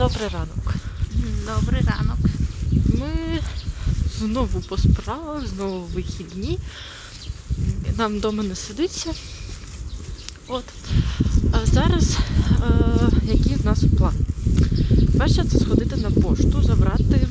Добрий ранок. Добрий ранок. Ми знову по справах, знову вихідні. Нам вдома не сидиться. От. А зараз е, який в нас план? Перше це сходити на пошту, забрати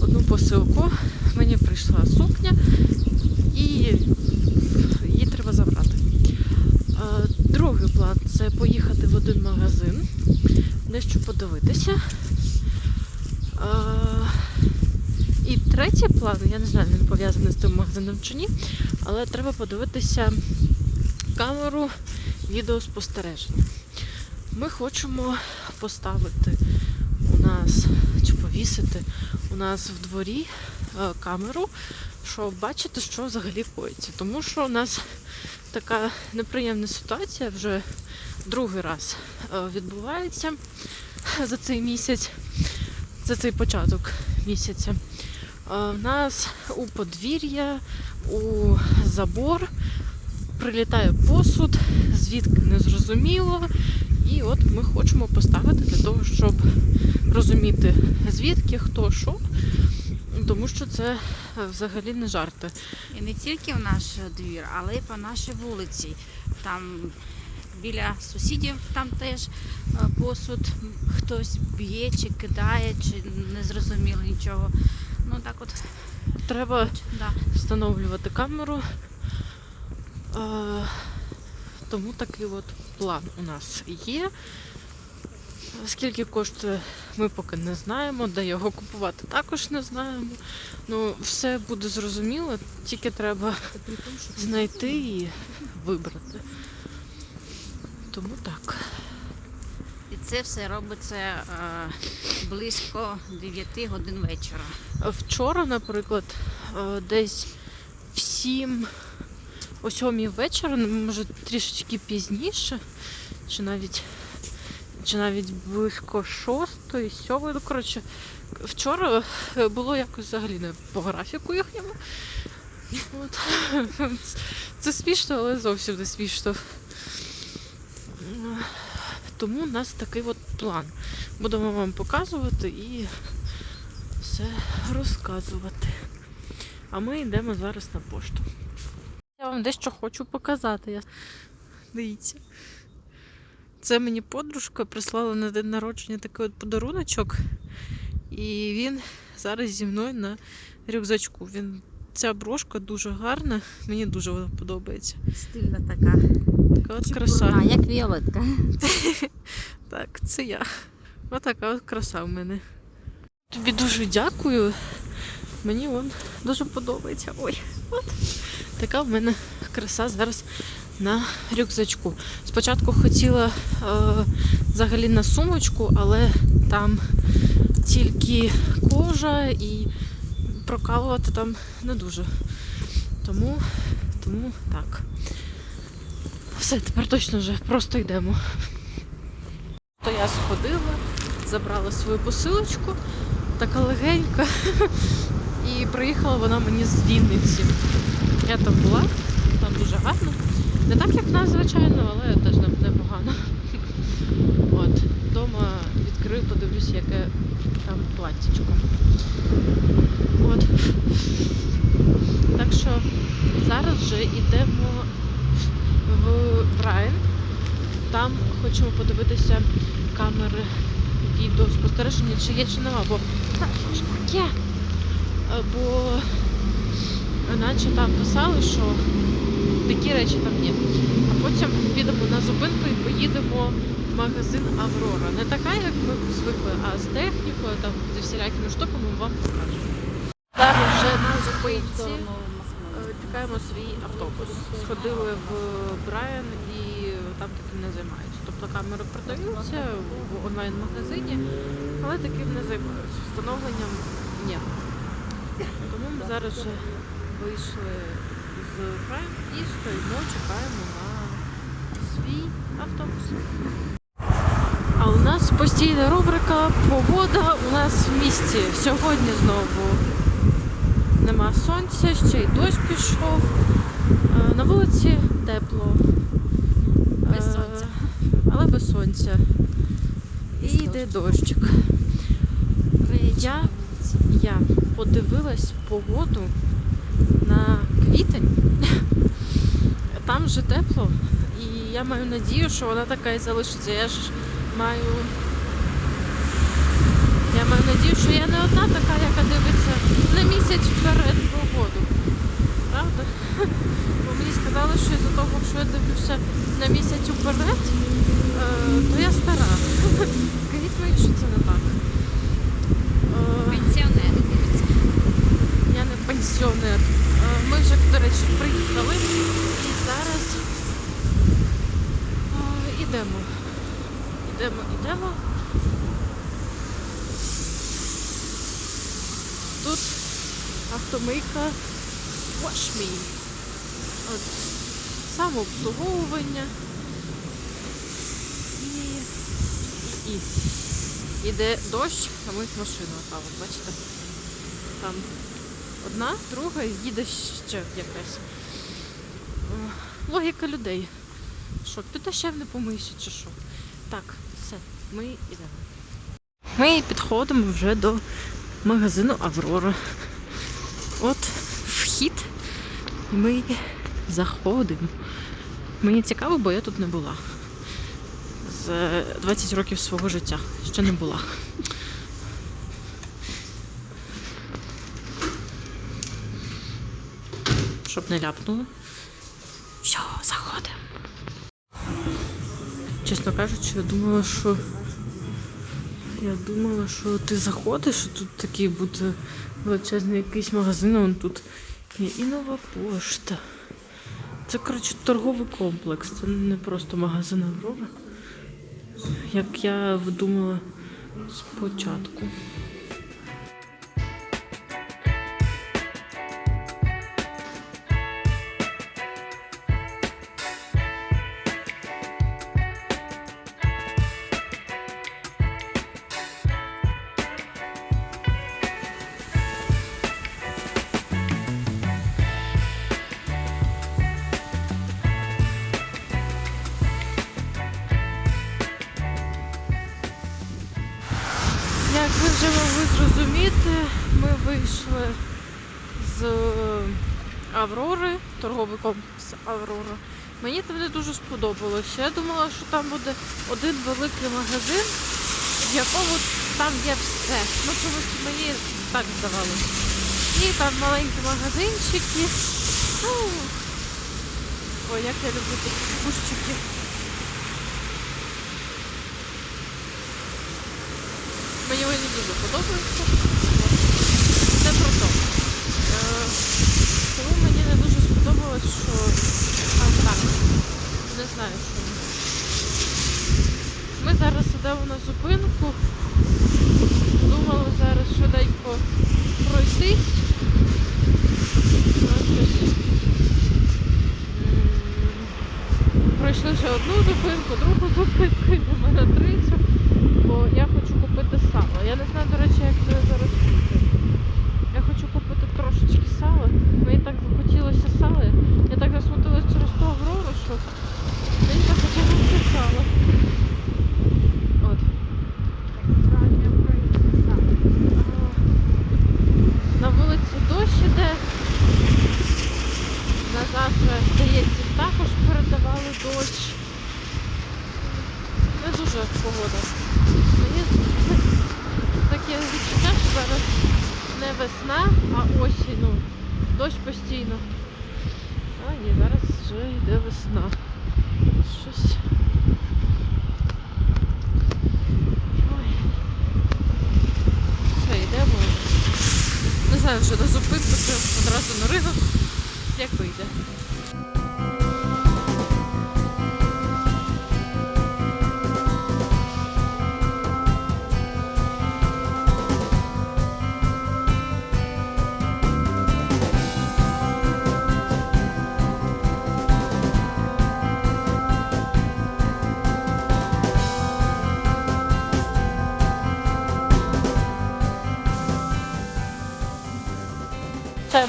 одну посилку. Мені прийшла сукня і її треба забрати. Е, другий план це поїхати в один магазин, дещо подивитися. Е, і третій план, я не знаю, він пов'язаний з тим магазином чи ні, але треба подивитися камеру відеоспостереження. Ми хочемо поставити у нас чи повісити у нас в дворі е, камеру, щоб бачити, що взагалі коїться. Тому що у нас така неприємна ситуація вже другий раз відбувається за цей місяць, за цей початок місяця. Е, В нас у подвір'я, у забор прилітає посуд, звідки не зрозуміло. І от ми хочемо поставити для того, щоб розуміти, звідки, хто, що. Тому що це е, взагалі не жарти. І не тільки в наш двір, але й по нашій вулиці. Там біля сусідів там теж е, посуд хтось б'є чи кидає, чи не зрозуміло нічого. Ну так от, Треба да. встановлювати камеру. Е, Тому такий от план у нас є. Скільки коштує, ми поки не знаємо, де його купувати також не знаємо. Ну, все буде зрозуміло, тільки треба знайти і вибрати. Тому так. І це все робиться е, близько 9 годин вечора. Вчора, наприклад, е, десь в 7, о 7 вечора, ну, може трішечки пізніше, чи навіть, чи навіть близько 6, 7, ну коротше, вчора е, було якось взагалі не по графіку їхньому. От. Це смішно, але зовсім не смішно. Тому у нас такий от план. Будемо вам показувати і все розказувати. А ми йдемо зараз на пошту. Я вам дещо хочу показати. Я... Дивіться. Це мені подружка прислала на день народження такий от подаруночок. І він зараз зі мною на рюкзачку. Він... Ця брошка дуже гарна, мені дуже вона подобається. Стильна така. Така от краса. Чепурна, як Віолетка. Так, це я. Отака от краса в мене. Тобі дуже дякую. Мені вон дуже подобається. Ой, от така в мене краса зараз на рюкзачку. Спочатку хотіла е, взагалі на сумочку, але там тільки кожа і прокалувати там не дуже. Тому, тому так. Все, тепер точно вже просто йдемо. То я сходила, забрала свою посилочку, така легенька, і приїхала вона мені з Вінниці. Я там була, там дуже гарно. Не так, як в нас, звичайно, але теж не- непогано. От, вдома відкрию, подивлюсь, яке там платтячко. От. Так що зараз вже йдемо. Там хочемо подивитися камери відеоспостереження, чи є, чи нема, бо що таке? Бо наче там писали, що такі речі там є. А потім підемо на зупинку і поїдемо в магазин Аврора. Не така, як ми звикли, а з технікою, там зі всілякими штуками вам покажемо. Зараз вже на зупинці. Чекаємо свій автобус. Сходили в Брайан і там таким не займаються. Тобто камери продаються в онлайн-магазині, але таким не займаються. Встановленням ні. Тому ми зараз вже вийшли з Брайан і стоїмо, чекаємо на свій автобус. А у нас постійна рубрика Погода у нас в місті. Сьогодні знову нема сонця, ще й дощ пішов. Е, На вулиці тепло. Без Е, сонця. Але без сонця. І йде дощик. Я, я подивилась погоду на квітень. Там вже тепло, і я маю надію, що вона така і залишиться. Я ж маю. Я маю надію, що я не одна така, яка дивиться на місяць вперед погоду. Правда? Бо мені сказали, що із-за того, що я дивлюся на місяць уперед, е, то я стара. Скажіть мені, що це не так. Е, Пенсіонери дивляться. я не пенсіонер. Е, Ми вже, до речі, приїхали і зараз ідемо. Ідемо, ідемо. Тут автомийка Wash Me. От, самообслуговування. І, і, і. Іде дощ, а ми машину. А от бачите? Там одна, друга їде ще якась. Логіка людей. Що, дощем не помиєшся чи що? Так, все, ми йдемо. Ми підходимо вже до магазину Аврора. От вхід. Ми заходимо. Мені цікаво, бо я тут не була. З е, 20 років свого життя ще не була. щоб не ляпнуло. Все, заходимо. Чесно кажучи, я думала, що. Я думала, що ти заходиш, що тут такий буде величезний якийсь магазин, а вон тут є і нова пошта. Це, коротше, торговий комплекс, це не просто магазин Аврора. Як я думала спочатку. Як ви зрозуміти, ми вийшли з Аврори, торговий комплекс Аврора. Мені там не дуже сподобалося. Я думала, що там буде один великий магазин, в якому там є все. Ну, чомусь мені так здавалося. І там маленькі магазинчики. Ну, Ой, як я люблю такі кущики. Мені вони дуже подобаються. Це про то. Е, Тому мені не дуже сподобалось, що аж так. Не знаю, що. Ми зараз йдемо на зупинку. Думали зараз швиденько пройтись. Ось ось. М, Пройшли вже одну зупинку, другу зупинку, йдемо на третю бо я хочу купити сало. Я не знаю, до речі, як це зараз купити. Я хочу купити трошечки сала. Мені так захотілося сала. Я так засмутилась через ту Аврору, що мені так хотілося сала. От. А, На вулиці дощ іде. На завтра, здається, також передавали дощ. Не дуже погода. Мені таке відчуття, що зараз не весна, а осінь. Ну, дощ постійно. А ні, зараз вже йде весна. Щось. Ой. Все, йдемо. Не знаю, вже на зупинку чи одразу на ринок. Як вийде.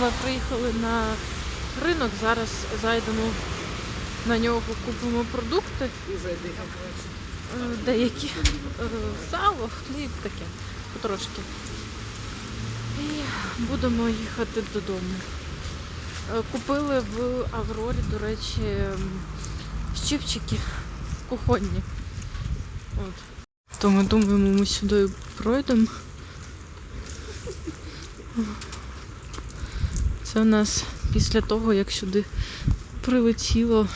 Ми приїхали на ринок, зараз зайдемо на нього, купимо продукти. е, деякі е, сало, хліб таке, потрошки. І будемо їхати додому. Е, Купили в Аврорі, до речі, щипчики кухонні. От. То ми думаємо, ми сюди пройдемо. Це у нас після того, як сюди прилетіло.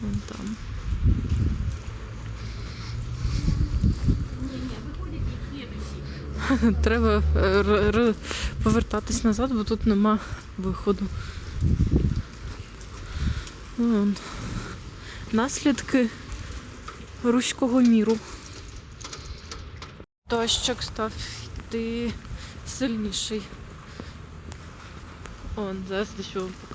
Вон там. Треба е, повертатись назад, бо тут нема виходу. Вон. Наслідки руського міру. Дощок став йти сильніший. Он, зараз дещо вам покажу.